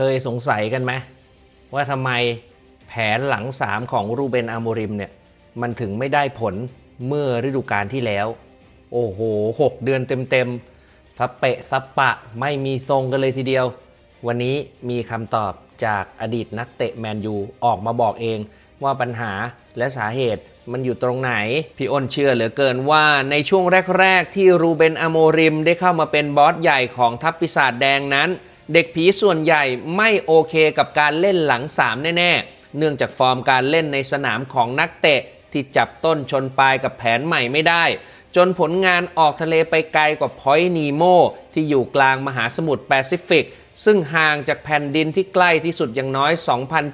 เคยสงสัยกันไหมว่าทำไมแผนหลัง3ของรูเบนอาโมริมเนี่ยมันถึงไม่ได้ผลเมื่อฤดูกาลที่แล้ว โอ้โห 6 เดือนเต็มๆซับเปะซับปะไม่มีทรงกันเลยทีเดียว วันนี้มีคำตอบจากอดีตนักเตะแมนยูออกมาบอกเองว่าปัญหาและสาเหตุมันอยู่ตรงไหน พี่อ้นเชื่อเหลือเกินว่าในช่วงแรก ๆ ที่รูเบนอโมริมได้เข้ามาเป็นบอสใหญ่ของทัพปีศาจแดงนั้น เด็กผีส่วนใหญ่ไม่โอเคกับการเล่นหลัง3แน่ๆ เนื่องจากฟอร์มการเล่นในสนามของนักเตะ ที่จับต้นชนปลายกับแผนใหม่ไม่ได้ จนผลงานออกทะเลไปไกลกว่าพอยต์นีโมที่อยู่กลางมหาสมุทรแปซิฟิก ซึ่งห่างจากแผ่นดินที่ใกล้ที่สุดอย่างน้อย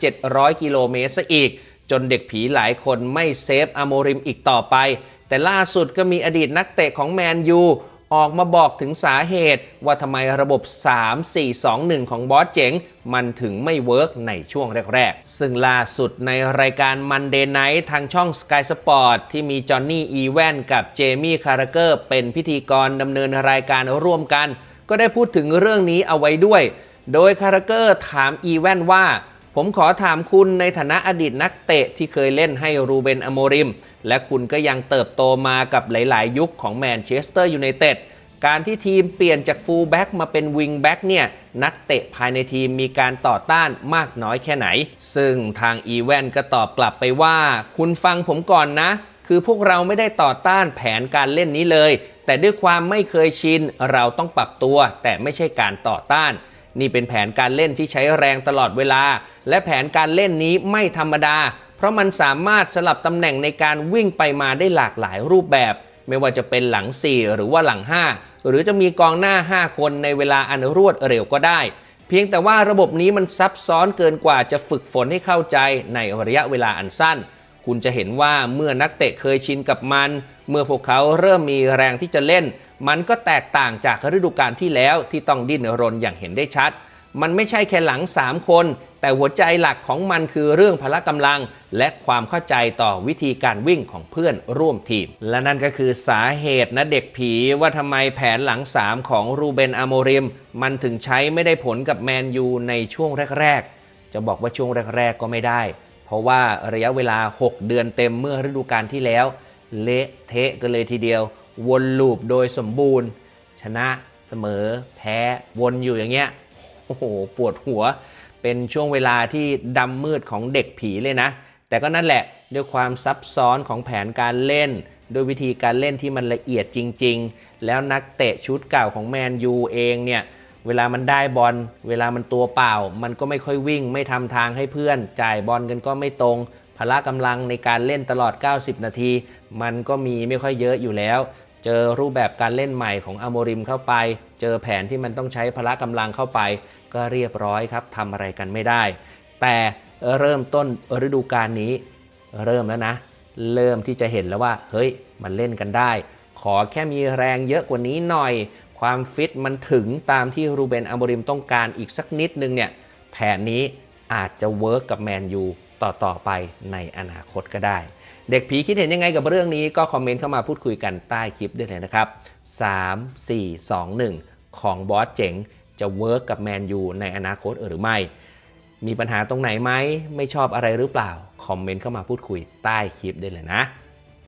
2,700 กิโลเมตรซะอีก จนเด็กผีหลายคนไม่เซฟอโมริมอีกต่อไป แต่ล่าสุดก็มีอดีตนักเตะของแมนยู ออกมาบอกถึงสาเหตุ ว่าทำไมระบบ 3-4-2-1 ของบอสเจ๋ง มันถึงไม่เวิร์กในช่วงแรก ๆ ซึ่งล่าสุดในรายการ Monday Night ทางช่อง Sky Sport ที่มีจอห์นนี่อีแวนกับเจมี่คาราเกอร์เป็นพิธีกรดำเนินรายการร่วมกัน ก็ได้พูดถึงเรื่องนี้เอาไว้ด้วย โดยคาราเกอร์ถามอีแวนว่า ผมขอถามคุณในฐานะอดีตนักเตะที่เคยเล่นให้รูเบนอโมริม และคุณก็ยังเติบโตมากับหลาย ๆ ยุคของแมนเชสเตอร์ยูไนเต็ดการที่ทีมเปลี่ยนจากฟูลแบ็กมาเป็นวิงแบ็กเนี่ยนักเตะภายในทีมมีการต่อต้านมากน้อยแค่ไหน ซึ่งทางอีแวนก็ตอบกลับไปว่า คุณฟังผมก่อนนะ คือพวกเราไม่ได้ต่อต้านแผนการเล่นนี้เลย แต่ด้วยความไม่เคยชินเราต้องปรับตัว แต่ไม่ใช่การต่อต้าน นี่เป็นแผนการเล่นที่ใช้แรงตลอดเวลา และแผนการเล่นนี้ไม่ธรรมดา เพราะมันสามารถสลับตำแหน่งในการวิ่งไปมาได้หลากหลายรูปแบบ ไม่ว่าจะเป็นหลัง 4 หรือว่าหลัง 5 หรือจะมีกองหน้า 5 คนในเวลาอันรวดเร็วก็ได้ เพียงแต่ว่าระบบนี้มันซับซ้อนเกินกว่าจะฝึกฝนให้เข้าใจในระยะเวลาอันสั้น คุณจะเห็นว่าเมื่อนักเตะเคยชินกับมัน เมื่อพวกเขาเริ่มมีแรงที่จะเล่น มันก็แตกต่างจากฤดูกาลที่แล้วที่ต้องดิ้นรนอย่างเห็นได้ชัด มันไม่ใช่แค่หลัง 3 คน แต่หัวใจหลักของมันคือเรื่องพละกำลัง และความเข้าใจต่อวิธีการวิ่งของเพื่อนร่วมทีม และนั่นก็คือสาเหตุนะเด็กผีว่าทำไมแผนหลัง 3 ของรูเบนอโมริม มันถึงใช้ไม่ได้ผลกับแมนยูในช่วงแรก ๆ จะบอกว่าช่วงแรก ๆ ก็ไม่ได้ เพราะว่าระยะเวลา 6 เดือนเต็มเมื่อฤดูกาลที่แล้ว เละเทะกันเลยทีเดียว วนลูปโดยสมบูรณ์ ชนะเสมอแพ้วนอยู่อย่างเงี้ยโอ้โหปวดหัวเป็นช่วงเวลาที่ดำมืดของเด็กผีเลยนะ แต่ก็นั่นแหละด้วยความซับซ้อนของแผนการเล่น ด้วยวิธีการเล่นที่มันละเอียดจริง ๆ แล้วนักเตะชุดเก่าของแมนยูเองเนี่ยเวลามันได้บอล เวลามันตัวเปล่า มันก็ไม่ค่อยวิ่ง ไม่ทำทางให้เพื่อน จ่ายบอลกันก็ไม่ตรง พละกำลังในการเล่นตลอด 90 นาที มันก็มีไม่ค่อยเยอะอยู่แล้ว เจอรูปแบบการเล่นใหม่ของอโมริมเข้าไป เจอแผนที่มันต้องใช้พละกำลังเข้าไป ก็เรียบร้อยครับทำอะไรกันไม่ได้ แต่เริ่มต้นฤดูกาลนี้ เริ่มแล้วนะ เริ่มที่จะเห็นแล้วว่า เฮ้ย มันเล่นกันได้ ขอแค่มีแรงเยอะกว่านี้หน่อย ความฟิตมันถึงตามที่รูเบนอโมริมต้องการอีกสักนิดนึงเนี่ย แผนนี้อาจจะเวิร์กกับแมนยูต่อๆไปในอนาคตก็ได้ เด็กผีคิดเห็นยังไงกับเรื่องนี้ก็คอมเมนต์เข้ามาพูดคุยกันใต้คลิปได้เลยนะครับ 3 4 2 1 ของบอสเจ๋งจะเวิร์กกับแมนยูในอนาคตหรือไม่ มีปัญหาตรงไหนไหมไม่ชอบอะไรหรือเปล่า คอมเมนต์เข้ามาพูดคุยใต้คลิปได้เลยนะ